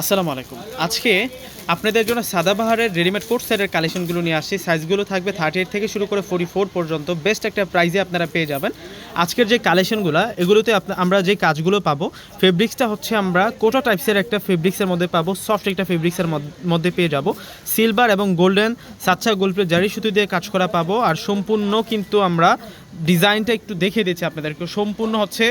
আসসালামু আলাইকুম। আজকে আপনাদের জন্য সাদাবাহারের রেডিমেড কোট সেটের কালেকশনগুলো নিয়ে আসছি। সাইজগুলো থাকবে থার্টি এইট থেকে শুরু করে ফোর্টি ফোর পর্যন্ত। বেস্ট একটা প্রাইজে আপনারা পেয়ে যাবেন। আজকের যে কালেকশনগুলো এগুলোতে আমরা যে কাজগুলো পাবো ফেব্রিক্সটা হচ্ছে আমরা কোটা টাইপসের একটা ফেব্রিক্সের মধ্যে পাবো সফট একটা ফেব্রিক্সের মধ্যে পেয়ে যাব। সিলভার এবং গোল্ডেন সাচ্চা গোল্ডের জারি সুতো দিয়ে কাজ করা পাবো। আর সম্পূর্ণ কিন্তু আমরা ডিজাইনটা একটু দেখে দিচ্ছি আপনাদেরকে। সম্পূর্ণ হচ্ছে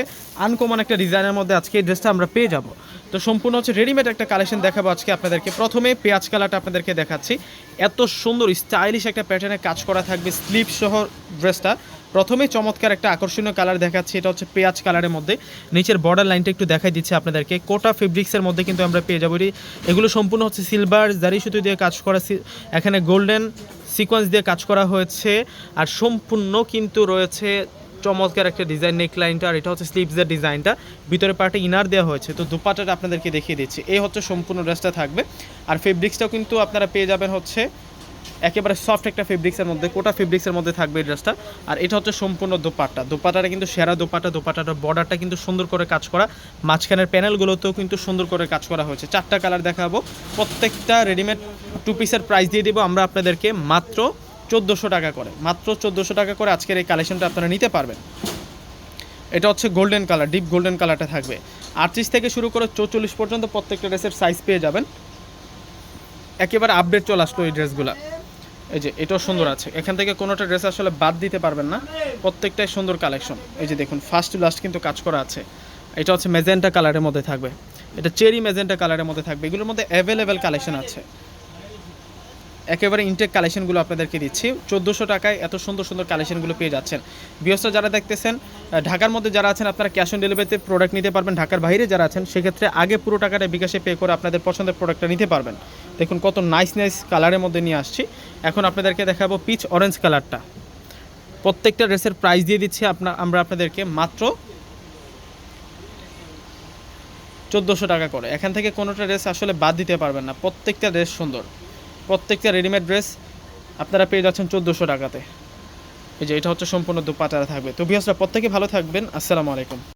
আনকমন একটা ডিজাইনের মধ্যে আজকে এই ড্রেসটা আমরা পেয়ে যাব। তো সম্পূর্ণ হচ্ছে রেডিমেড একটা কালেকশন দেখাবো আজকে আপনাদেরকে। প্রথমে পেঁয়াজ কালারটা আপনাদেরকে দেখাচ্ছি। এত সুন্দর স্টাইলিশ একটা প্যাটার্নে কাজ করা থাকবে স্লিপ সহ ড্রেসটা। প্রথমে চমৎকার একটা আকর্ষণীয় কালার দেখাচ্ছি, এটা হচ্ছে পেঁয়াজ কালারের মধ্যে। নিচের বর্ডার লাইনটা একটু দেখাই দিচ্ছি আপনাদেরকে। কোটা ফেব্রিক্সের মধ্যে কিন্তু আমরা পেয়ে যাব। এগুলো সম্পূর্ণ হচ্ছে সিলভার জারি সুতো দিয়ে কাজ করা এখানে গোল্ডেন সিকোয়েন্স দিয়ে কাজ করা হয়েছে। আর সম্পূর্ণ কিন্তু রয়েছে চমৎকার একটা ডিজাইন নেক লাইনটা আর এটা হচ্ছে স্লিভসের ডিজাইনটা ভিতরে পার্টে ইনার দেওয়া হয়েছে। তো দুপাটাটা আপনাদেরকে দেখিয়ে দিচ্ছি। এই হচ্ছে সম্পূর্ণ ড্রেসটা থাকবে। আর ফেব্রিক্সটাও কিন্তু আপনারা পেয়ে যাবেন হচ্ছে একেবারে সফট একটা ফেব্রিক্সের মধ্যে, কোটা ফেব্রিক্সের মধ্যে থাকবে এই ড্রেসটা আর এটা হচ্ছে সম্পূর্ণ দোপাট্টা। দোপাট্টাটা কিন্তু সেরা দোপাট্টা। দোপাট্টাটার বর্ডারটা কিন্তু সুন্দর করে কাজ করা। মাঝখানের প্যানেলগুলোতেও কিন্তু সুন্দর করে কাজ করা হয়েছে। চারটা কালার দেখাবো। প্রত্যেকটা রেডিমেড টু পিসের প্রাইস দিয়ে দিব। আমরা আপনাদেরকে মাত্র চোদ্দোশো টাকা করে। মাত্র চোদ্দোশো টাকা করে আজকের এই কালেকশনটা আপনারা নিতে পারবেন। এটা হচ্ছে গোল্ডেন কালার ডিপ গোল্ডেন কালারটা থাকবে। আটত্রিশ থেকে শুরু করে চৌচল্লিশ পর্যন্ত প্রত্যেকটা ড্রেসের সাইজ পেয়ে যাবেন। একেবারে আপডেট চলে আসলো এই ড্রেসগুলো এই যে, এটাও সুন্দর আছে। এখান থেকে কোনোটা ড্রেস আসলে বাদ দিতে পারবেন না। প্রত্যেকটাই সুন্দর কালেকশন এই যে দেখুন ফার্স্ট টু লাস্ট কিন্তু কাজ করা আছে। এটা হচ্ছে মেজেন্টা কালারের মধ্যে থাকবে। এটা চেরি মেজেন্টা কালারের মধ্যে থাকবে। এগুলোর মধ্যে অ্যাভেলেবেল কালেকশন আছে। একেবারে ইনটেক কালেকশনগুলো আপনাদেরকে দিচ্ছি। চোদ্দোশো টাকায় এত সুন্দর সুন্দর কালেকশনগুলো পেয়ে যাচ্ছেন। বিয়সটা যারা দেখতেছেন ঢাকার মধ্যে যারা আছেন, আপনারা ক্যাশ অন ডেলিভারিতে প্রোডাক্ট নিতে পারবেন। ঢাকার বাইরে যারা আছেন, সেক্ষেত্রে আগে পুরো টাকাটা বিকাশে পে করে আপনাদের পছন্দের প্রোডাক্টটা নিতে পারবেন। দেখুন, কত নাইস নাইস কালারের মধ্যে নিয়ে আসছি। এখন আপনাদেরকে দেখাবো পিচ অরেঞ্জ কালারটা প্রত্যেকটা ড্রেসের প্রাইস দিয়ে দিচ্ছি আপনার আমরা আপনাদেরকে মাত্র চোদ্দোশো টাকা করে। এখান থেকে কোনোটা ড্রেস আসলে বাদ দিতে পারবেন না। প্রত্যেকটা ড্রেস সুন্দর। প্রত্যেকটা রেডিমেড ড্রেস আপনারা পেয়ে যাচ্ছেন চোদ্দোশো টাকাতে। এই যে, এটা হচ্ছে সম্পূর্ণ দুপাটারা থাকবে। তো বিহাসরা প্রত্যেকে ভালো থাকবেন। আসসালামু আলাইকুম।